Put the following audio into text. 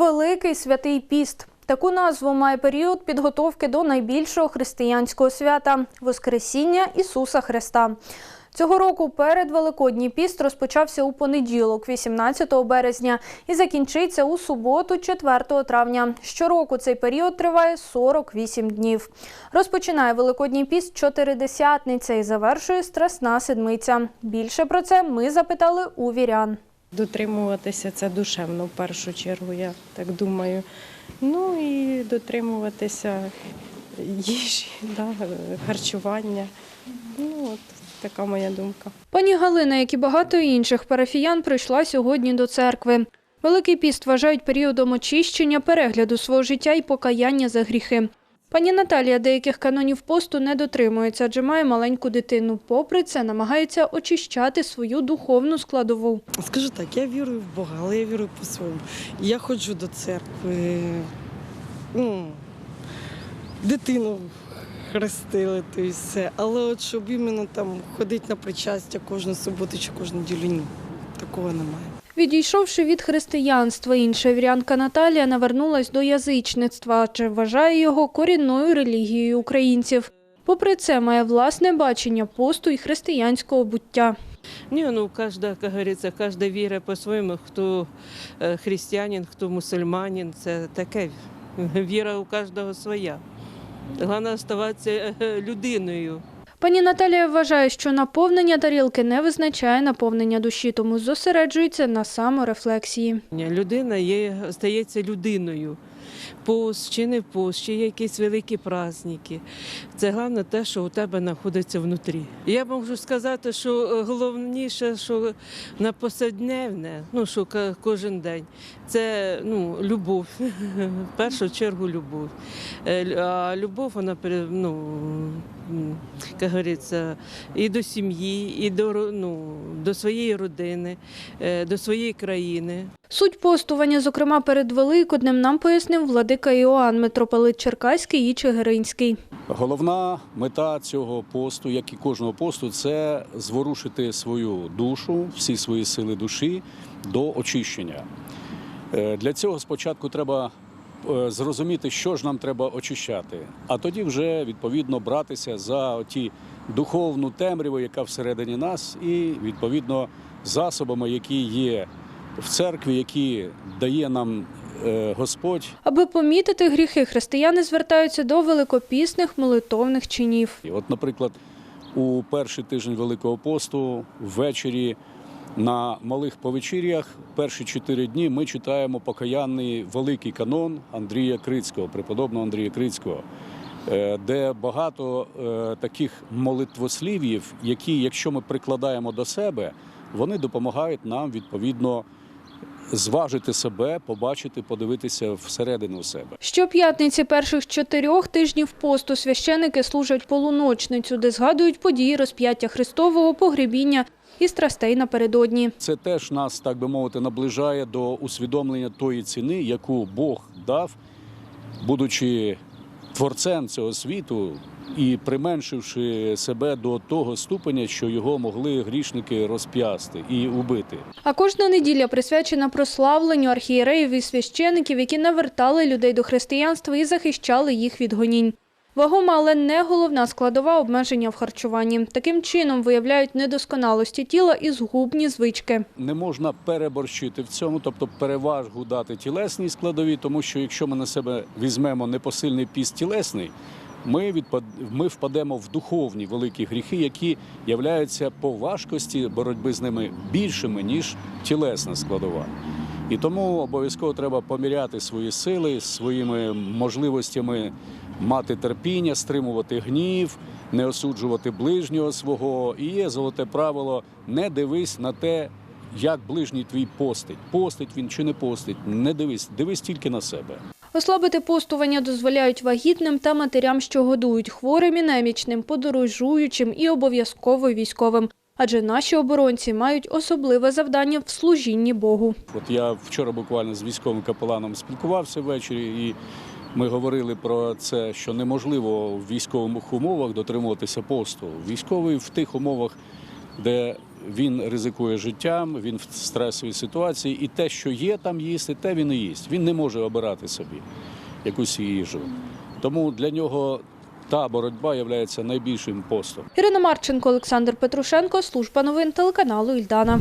Великий святий піст. Таку назву має період підготовки до найбільшого християнського свята Воскресіння Ісуса Христа. Цього року перед Великодній піст розпочався у понеділок, 18 березня, і закінчиться у суботу, 4 травня. Щороку цей період триває 48 днів. Розпочинає Великодній піст чотиридесятниця і завершує Страсна седмиця. Більше про це ми запитали у вірян. Дотримуватися це душевно в першу чергу, я так думаю. Ну і дотримуватися їжі, да, харчування. Ну, от така моя думка. Пані Галина, як і багато інших парафіян, прийшла сьогодні до церкви. Великий піст вважають періодом очищення, перегляду свого життя і покаяння за гріхи. Пані Наталія деяких канонів посту не дотримується, адже має маленьку дитину. Попри це, намагається очищати свою духовну складову. Скажу так, я вірую в Бога, але я вірую по-своєму. Я ходжу до церкви, ну, дитину хрестили, то і все. Але от щоб іменно там ходити на причастя кожну суботу чи кожну неділю, ні, такого немає. Відійшовши від християнства, інша вірянка Наталія навернулась до язичництва, адже вважає його корінною релігією українців. Попри це, має власне бачення посту і християнського буття. Не, ну, каждая, как говорится, каждая віра по-своєму, хто е, християнин, хто мусульманин, це таке. Віра у кожного своя. Головне оставатися е, людиною. Пані Наталія вважає, що наповнення тарілки не визначає наповнення душі, тому зосереджується на саморефлексії. Людина є, стається людиною. Пост чи не пост, чи якісь великі праздники. Це головне те, що у тебе знаходиться внутрі. Я можу сказати, що е, головніше, що на повсякдневне, ну що кожен день, це ну, любов. В першу чергу любов. Е, А любов, вона ну, як говориться, і до сім'ї, і до, ну, до своєї родини, е, до своєї країни. Суть постування, зокрема перед Великоднем, нам пояснив владика Іоанн, митрополит Черкаський і Чигиринський. Головна мета цього посту, як і кожного посту, це зворушити свою душу, всі свої сили душі до очищення. Е, Для цього спочатку треба зрозуміти, що ж нам треба очищати, а тоді вже відповідно братися за ті духовну темряву, яка всередині нас, і відповідно засобами, які є в церкві, які дає нам е, Господь. Аби помітити гріхи, християни звертаються до великопісних молитовних чинів. От, наприклад, у перший тиждень Великого посту ввечері на малих повечір'ях перші чотири дні ми читаємо покаянний великий канон Андрія Крицького, преподобного Андрія Крицького, е, де багато е, таких молитвослів'їв, які, якщо ми прикладаємо до себе, вони допомагають нам відповідно зважити себе, побачити, подивитися всередину себе. Щоп'ятниці перших чотирьох тижнів посту священики служать полуночницю, де згадують події розп'яття Христового, погребіння і страстей напередодні. Це теж нас, так би мовити, наближає до усвідомлення тої ціни, яку Бог дав, будучи творцем цього світу і применшивши себе до того ступеня, що його могли грішники розп'ясти і убити. А кожна неділя присвячена прославленню архієреїв і священиків, які навертали людей до християнства і захищали їх від гонінь. Вагома, але не головна складова обмеження в харчуванні. Таким чином виявляють недосконалості тіла і згубні звички. Не можна переборщити в цьому, тобто перевагу дати тілесній складові, тому що якщо ми на себе візьмемо непосильний піст тілесний, ми відпад... ми впадемо в духовні великі гріхи, які являються по важкості боротьби з ними більшими ніж тілесна складова. І тому обов'язково треба поміряти свої сили своїми можливостями мати терпіння, стримувати гнів, не осуджувати ближнього свого. І є золоте правило: не дивись на те, як ближній твій постить. Постить він чи не постить. Не дивись, дивись тільки на себе. Ослабити постування дозволяють вагітним та матерям, що годують хворим і немічним, подорожуючим і обов'язково військовим. Адже наші оборонці мають особливе завдання в служінні Богу. От я вчора буквально з військовим капеланом спілкувався ввечері, і ми говорили про це, що неможливо в військових умовах дотримуватися посту. Військовий в тих умовах, де він ризикує життям, він в стресовій ситуації, і те, що є там їсти, те він і їсть. Він не може обирати собі якусь їжу. Тому для нього та боротьба є найбільшим постом. Ірина Марченко, Олександр Петрушенко, служба новин телеканалу Ільдана.